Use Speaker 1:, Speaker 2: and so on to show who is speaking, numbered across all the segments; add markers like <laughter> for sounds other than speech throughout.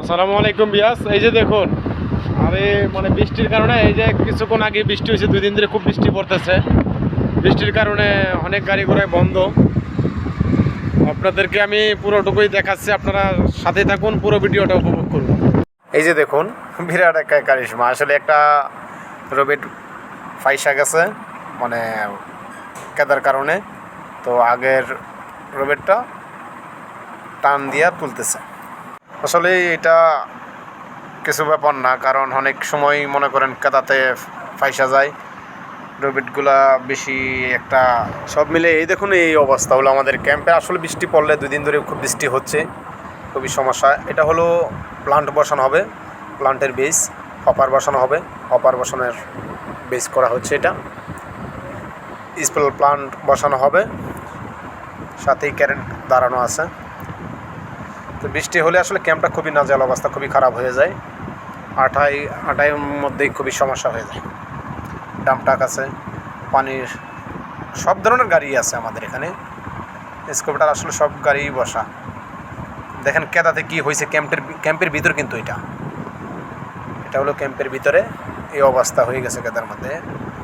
Speaker 1: আসসালামু আলাইকুম বিয়াস। এই যে দেখুন, আরে মানে বৃষ্টির কারণে এই যে কিছুক্ষণ আগে বৃষ্টি হয়েছে দুই দিন ধরে খুব বৃষ্টি পড়তেছে। বৃষ্টির কারণে অনেক গাড়ি ঘোড়ায় বন্ধ। আপনাদেরকে আমি পুরোটুকুই দেখাচ্ছি, আপনারা সাথে থাকুন, পুরো ভিডিওটা উপভোগ করুন। এই যে দেখুন, বিরাট একটা কারিশমা। আসলে একটা রোবেট ফাইসা গেছে মানে কেদার কারণে। তো আগের রোবেটটা টান দিয়া তুলতেছে। আসলে এটা কিছু ব্যাপার না, কারণ অনেক সময় মনে করেন কাদাতে ফাইসা যায়, রবিটগুলা বেশি একটা সব মিলে এই দেখুন এই অবস্থা হলো আমাদের ক্যাম্পে। আসলে বৃষ্টি পড়লে দুই দিন ধরে খুব বৃষ্টি হচ্ছে, খুবই সমস্যা। এটা হলো প্লান্ট বসানো হবে প্লান্টের বেস হপার বসানো হবে হপার বসানোর বেস করা হচ্ছে এটা। স্পেল প্লান্ট বসানো হবে, সাথেই কারেন্ট দাঁড়ানো আছে। তো বৃষ্টি হলে আসলে ক্যাম্পটা খুবই নাজাল অবস্থা, খুবই খারাপ হয়ে যায়। আঠাই, আঠাইয়ের মধ্যেই খুবই সমস্যা হয়ে যায়। ডামটাক আছে, পানির সব ধরনের গাড়ি আছে আমাদের এখানে। স্কোপটার আসলে সব গাড়ি বসা। দেখেন কেদাতে কি হয়েছে ক্যাম্পের ক্যাম্পের ভিতর কিন্তু এটা। এটা হলো ক্যাম্পের ভিতরে এই অবস্থা হয়ে গেছে কেদার মধ্যে।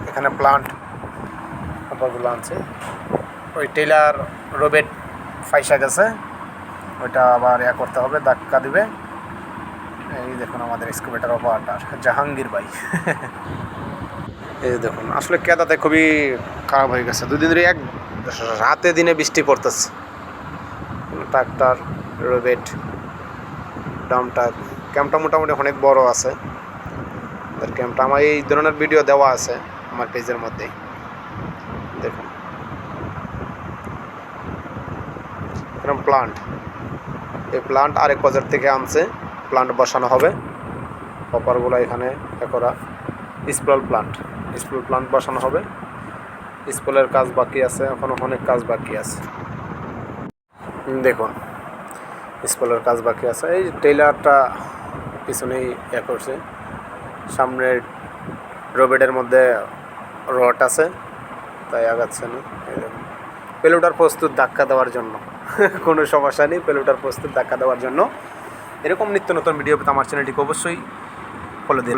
Speaker 1: এখানে প্লান্ট আনছে ওই টেলার রোবেট ফাইসা গেছে ওইটা আবার ইয়া করতে হবে, ধাক্কা দিবে। এই দেখুন আমাদের স্কুবেটার অপারেটার, জাহাঙ্গীর ভাই। এই দেখুন, আসলে কেদাতে খুবই খারাপ হয়ে গেছে। দুদিন ধরে এক রাতে দিনে বৃষ্টি পড়তেছে। ট্রাক্টর, রোবেট ডামটা ক্যাম্পটা মোটামুটি অনেক বড় আছে। ক্যাম্পটা, আমার এই ধরনের ভিডিও দেওয়া আছে আমার পেজের মধ্যেই দেখুন। এরকম প্লান্ট এই প্লান্ট আরেক বাজার থেকে আনছে। প্লান্ট বসানো হবে। কপারগুলো এখানে এ করা স্প্রল প্লান্ট স্প্রল প্লান্ট বসানো হবে। স্প্রলের কাজ বাকি আছে। এখনও অনেক কাজ বাকি আছে। দেখুন। স্প্রলের কাজ বাকি আছে। এই টেইলারটা পিছনেই ইয়ে করছে। সামনের রোবেডের মধ্যে রড আছে। তাই আগাচ্ছে না পেলোটার প্রস্তুত ধাক্কা দেওয়ার জন্য। <laughs> কোনো সমস্যা নেই পেলোটার প্রস্তুত ধাক্কা দেওয়ার জন্য। এরকম নিত্য নতুন ভিডিও পেতে আমার চ্যানেলটিকে অবশ্যই ফলো দিন